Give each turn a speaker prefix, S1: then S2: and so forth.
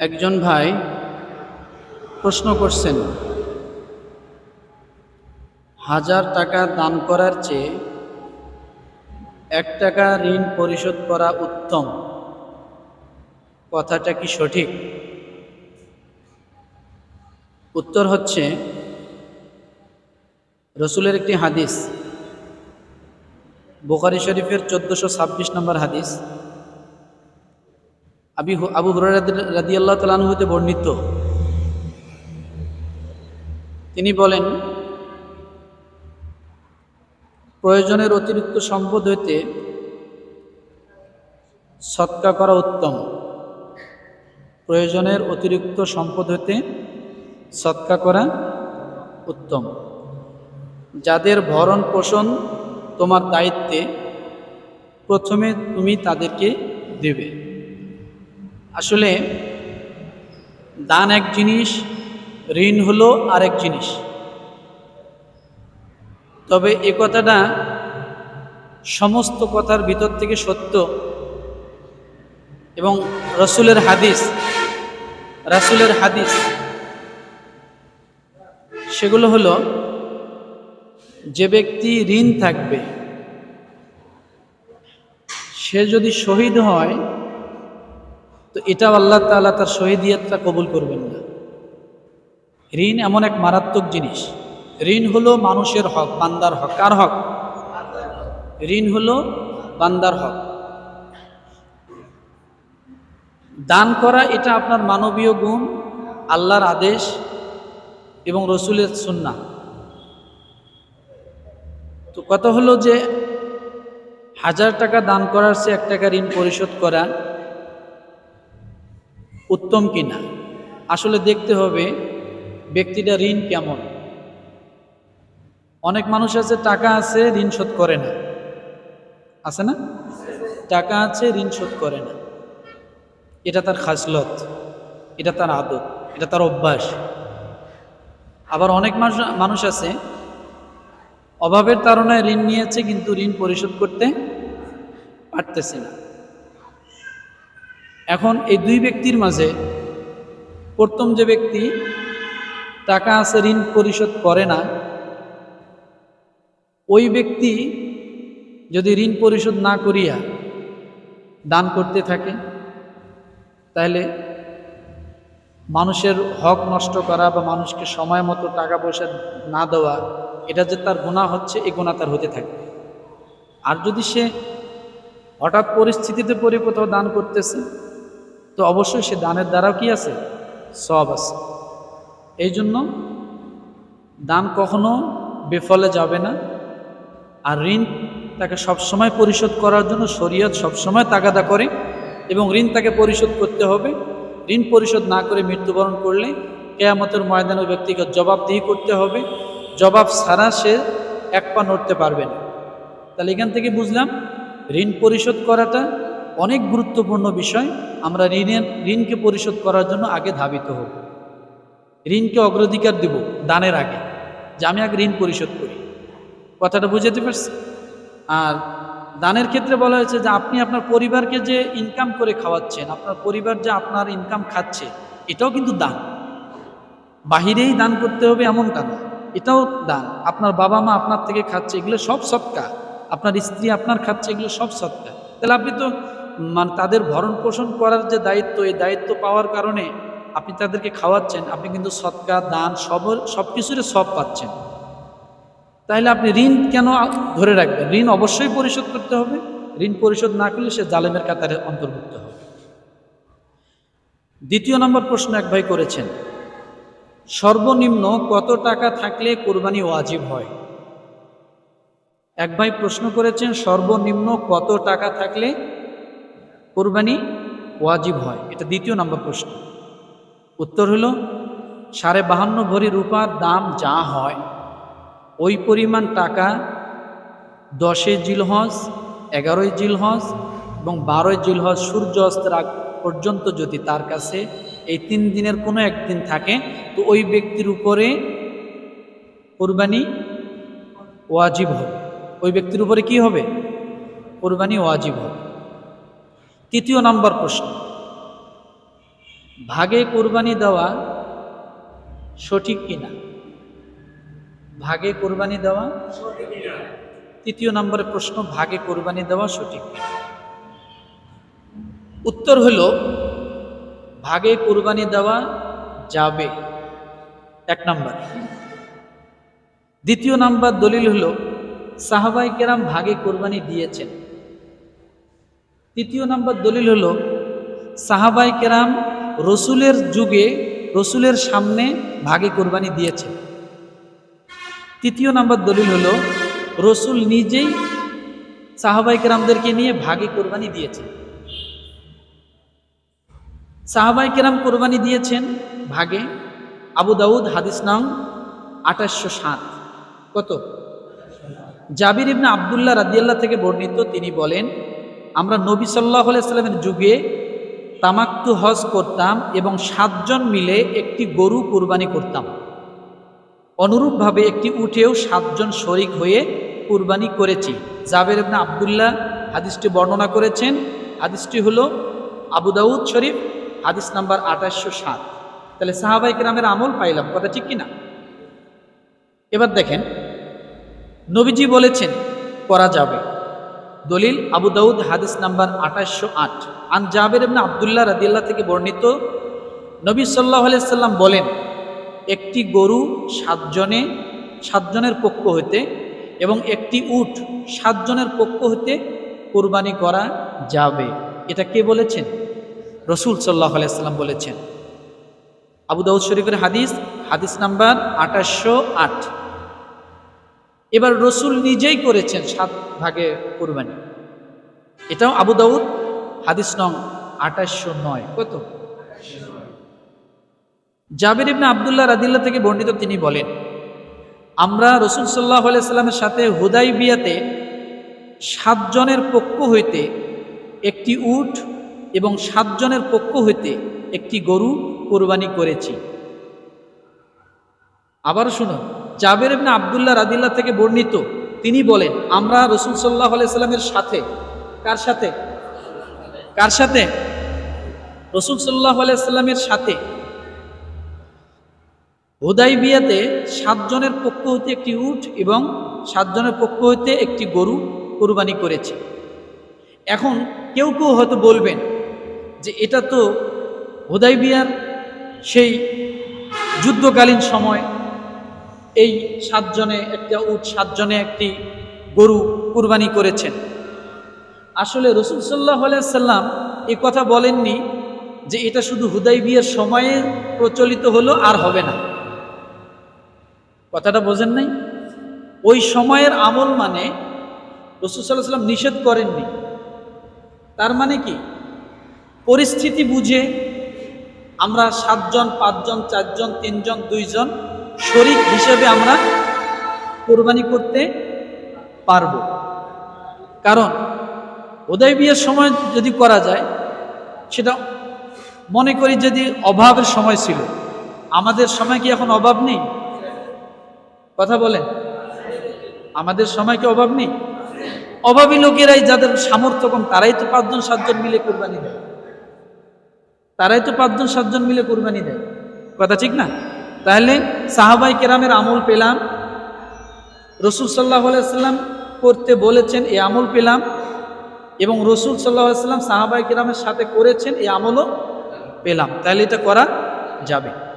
S1: একজন ভাই প্রশ্ন করছেন, হাজার টাকা দান করার চেয়ে এক টাকা ঋণ পরিশোধ করা উত্তম। কথাটা কি সঠিক? উত্তর হচ্ছে, রসুলের একটি হাদিস, বোখারি শরীফের চোদ্দোশো ছাব্বিশ নম্বর হাদিস আবি আবু রাদি আল্লাহ তালান হতে বর্ণিত। তিনি বলেন, প্রয়োজনের অতিরিক্ত সম্পদ হইতে সৎকা করা উত্তম। প্রয়োজনের অতিরিক্ত সম্পদ হইতে সৎকা করা উত্তম। যাদের ভরণ পোষণ তোমার দায়িত্বে, প্রথমে তুমি তাদেরকে দেবে। আসলে দান এক জিনিস, ঋণ হলো আরেক জিনিস। তবে এ কথাটা সমস্ত কথার ভিতর থেকে সত্য এবং রসুলের হাদিস, রাসুলের হাদিস, সেগুলো হলো যে ব্যক্তি ঋণ থাকবে, সে যদি শহীদ হয় তো এটাও আল্লাহ তাআলা তার শহীদিয়াতটা কবুল করবেন না। ঋণ এমন এক মারাত্মক জিনিস। ঋণ হলো মানুষের হক, বান্দার হক। কার হক? ঋণ হলো বান্দার হক। দান করা এটা আপনার মানবীয় গুণ, আল্লাহর আদেশ এবং রসুলের সুন্না তো কথা হলো যে হাজার টাকা দান করার চেয়ে এক টাকা ঋণ পরিশোধ করা উত্তম কিনা? আসলে দেখতে হবে ব্যক্তিটা ঋণ কেমন। অনেক মানুষ আছে, টাকা আছে, ঋণ শোধ করে না। আছে না? টাকা আছে, ঋণ শোধ করে না। এটা তার খাসলত, এটা তার আদত এটা তার অভ্যাস। আবার অনেক মানুষ মানুষ আছে, অভাবের তারণায় ঋণ নিয়েছে, কিন্তু ঋণ পরিশোধ করতে পারতেছে না। এখন এই দুই ব্যক্তির মাঝে প্রথম যে ব্যক্তি টাকা আছে, ঋণ পরিশোধ করে না, ওই ব্যক্তি যদি ঋণ পরিশোধ না করিয়া দান করতে থাকে, তাহলে মানুষের হক নষ্ট করা বা মানুষকে সময় মতো টাকা পয়সা না দেওয়া, এটা যে তার গুণা হচ্ছে, এই গুণা তার হতে থাকবে আর যদি সে হঠাৎ পরিস্থিতিতে পরে কোথাও দান করতেছে তো অবশ্যই সে দানের দ্বারাও কি আছে? সব আছে। এই জন্য দান কখনো বেফলে যাবে না। আর ঋণ তাকে সবসময় পরিশোধ করার জন্য শরীয়ত সবসময় তাগাদা করে এবং ঋণ তাকে পরিশোধ করতে হবে। ঋণ পরিশোধ না করে মৃত্যুবরণ করলে কেয়ামতের ময়দানে ওই ব্যক্তিকে জবাবদিহি করতে হবে। জবাব ছাড়া সে এক পা নড়তে পারবে না। তাহলে এখান থেকে বুঝলাম, ঋণ পরিশোধ করাটা অনেক গুরুত্বপূর্ণ বিষয়, আমরা ঋণের, ঋণকে পরিশোধ করার জন্য আগে ধাবিত হব। ঋণকে অগ্রাধিকার দেব দানের আগে, যে আমি আগে ঋণ পরিশোধ করি। কথাটা বুঝাতে পারছি? আর দানের ক্ষেত্রে বলা হয়েছে যে আপনি আপনার পরিবারকে যে ইনকাম করে খাওয়াচ্ছেন, আপনার পরিবার যে আপনার ইনকাম খাচ্ছে, এটাও কিন্তু দান। বাহিরেই দান করতে হবে এমনটা না, এটাও দান। আপনার বাবা মা আপনার থেকে খাচ্ছে, এগুলো সব সৎকা আপনার স্ত্রী আপনার খাচ্ছে, এগুলো সব সৎকা তাহলে আপনি তো মানে তাদের ভরণ পোষণ করার যে দায়িত্ব, এই দায়িত্ব পাওয়ার কারণে আপনি তাদেরকে খাওয়াচ্ছেন, আপনি কিন্তু সৎকা, দান, সব সব কিছুরে সব পাচ্ছেন। তাহলে আপনি ঋণ কেন ধরে রাখবেন? ঋণ অবশ্যই পরিশোধ করতে হবে। ঋণ পরিশোধ না করলে সে জালেমের কাতারে অন্তর্ভুক্ত হবে। দ্বিতীয় নম্বর প্রশ্ন এক ভাই করেছেন, সর্বনিম্ন কত টাকা থাকলে কোরবানি ওয়াজিব হয়? এক ভাই প্রশ্ন করেছেন, সর্বনিম্ন কত টাকা থাকলে কোরবানি ওয়াজিব হয়। এটা দ্বিতীয় নম্বর প্রশ্ন। উত্তর হলো, সাড়ে বাহান্ন ভরি রূপার দাম যা হয়, ওই পরিমাণ টাকা দশে জিলহজ, এগারোই জিলহজ এবং বারোই জিলহজ সূর্য অস্তের আগ পর্যন্ত যদি তার কাছে এই তিন দিনের কোনো একদিন থাকে, তো ওই ব্যক্তির উপরে কোরবানি ওয়াজিব হবে। ওই ব্যক্তির উপরে কি হবে? কোরবানি ওয়াজিব হবে। তৃতীয় নম্বর প্রশ্ন। ভাগে কোরবানি দেওয়া সঠিক কিনা? ভাগে কোরবানি দেওয়া তৃতীয় নম্বরে প্রশ্ন, ভাগে কোরবানি দেওয়া সঠিক উত্তর হলো, ভাগে কোরবানি দেওয়া যাবে। এক নম্বর। দ্বিতীয় নাম্বার দলিল হল সাহাবাই কেরাম ভাগে কোরবানি দিয়েছেন। তৃতীয় নাম্বার দলিল হলো সাহাবাই কেরাম রসুলের যুগে রসুলের সামনে ভাগে কোরবানি দিয়েছেন। তৃতীয় নাম্বার দলিল হলো, রসুল নিজেই সাহাবাই কেরামদেরকে নিয়ে ভাগে কোরবানি দিয়েছে সাহাবাই কেরাম কোরবানি দিয়েছেন ভাগে, আবু দাউদ হাদিস নাম আঠাশশো সাত। কত? জাবির ইবনা আবদুল্লাহ রাদিয়াল্লাহ থেকে বর্ণিত তিনি বলেন আমরা নবী সাল্লাহ সাল্লামের যুগে তামাক্তু হজ করতাম এবং সাতজন মিলে একটি গরু কোরবানি করতাম। অনুরূপভাবে একটি উঠেও সাতজন শরিক হয়ে কুরবানি করেছি। জাবের ইবনে আবদুল্লাহ হাদিসটি বর্ণনা করেছেন। হাদিসটি হলো আবু দাউদ শরীফ, হাদিস নাম্বার আঠাশশো সাত। তাহলে সাহাবাই গ্রামের আমল পাইলাম, কথা ঠিক কিনা? এবার দেখেন, নবীজি বলেছেন, করা যাবে। দলিল আবু দাউদ, হাদিস নাম্বার আঠাশশো আট। আন জাবের ইবনে আবদুল্লাহ রাদিয়াল্লাহ থেকে বর্ণিত, নবী সাল্লাহ সাল্লাম বলেন, একটি গরু সাতজনে, সাতজনের পক্ষ হইতে এবং একটি উট সাতজনের পক্ষ হইতে কোরবানি করা যাবে। এটা কে বলেছেন? রসুল সাল্লাহ সাল্লাম বলেছেন। আবু দাউদ শরীফের হাদিস হাদিস নাম্বার আঠাশশো আট। এবার রসুল নিজেই করেছেন সাত ভাগে কোরবানি। এটাও আবু দাউদ, হাদিস নং আঠাশশো নয়। কত? জাবির ইবনে আবদুল্লাহ রাদিল্লা থেকে বর্ণিত তিনি বলেন, আমরা রসুল সাল্লাহ সাল্লামের সাথে হুদাই বিয়াতে সাতজনের পক্ষ হইতে একটি উট এবং সাতজনের পক্ষ হইতে একটি গরু কোরবানি করেছি। আবার শুনুন জাবের ইবনে আবদুল্লাহ রাদিল্লা থেকে বর্ণিত। তিনি বলেন, আমরা রসুল সাল্লাহ সাল্লামের সাথে কার সাথে? কার সাথে? রসুল সাল্লাহ সাল্লামের সাথে। হোদাই বিয়াতে সাতজনের পক্ষ হইতে একটি উঠ এবং সাতজনের পক্ষ হইতে একটি গরু কোরবানি করেছে। এখন কেউ কেউ হয়তো বলবেন যে এটা তো হোদাই বিয়ার সেই যুদ্ধকালীন সময় এই সাতজনে একটা উট, সাতজনে একটি গরু কুরবানি করেছেন। আসলে রসুল সাল্লাহ সাল্লাম এ কথা বলেননি যে এটা শুধু হুদাই বিয়ের সময়ে প্রচলিত হলো আর হবে না। কথাটা বোঝেন নাই? ওই সময়ের আমল মানে রসুল সাল্লাহ সাল্লাম নিষেধ করেননি। তার মানে কি? পরিস্থিতি বুঝে আমরা সাতজন, পাঁচজন, চারজন, তিনজন, দুইজন শরিক হিসেবে আমরা কোরবানি করতে পারব। কারণ উদয় বিয়ের সময় যদি করা যায়, সেটা মনে করি যদি অভাবের সময় ছিল। আমাদের সময় কি এখন অভাব নেই? কথা বলেন। আমাদের সময় কি অভাব নেই? অভাবী লোকেরাই যাদের সামর্থ্য কম, তারাই তো পাঁচজন, সাতজন মিলে কোরবানি দেয়। তারাই তো পাঁচজন, সাতজন মিলে কোরবানি দেয়। কথা ঠিক না? তাহলে সাহাবাই কেরামের আমল পেলাম। রসুল সাল্লাহ আলাইসাল্লাম করতে বলেছেন এই আমল পেলাম। এবং রসুল সাল্লাহ আলাইসাল্লাম সাহাবাই কেরামের সাথে করেছেন এই আমলও পেলাম। তাহলে এটা করা যাবে।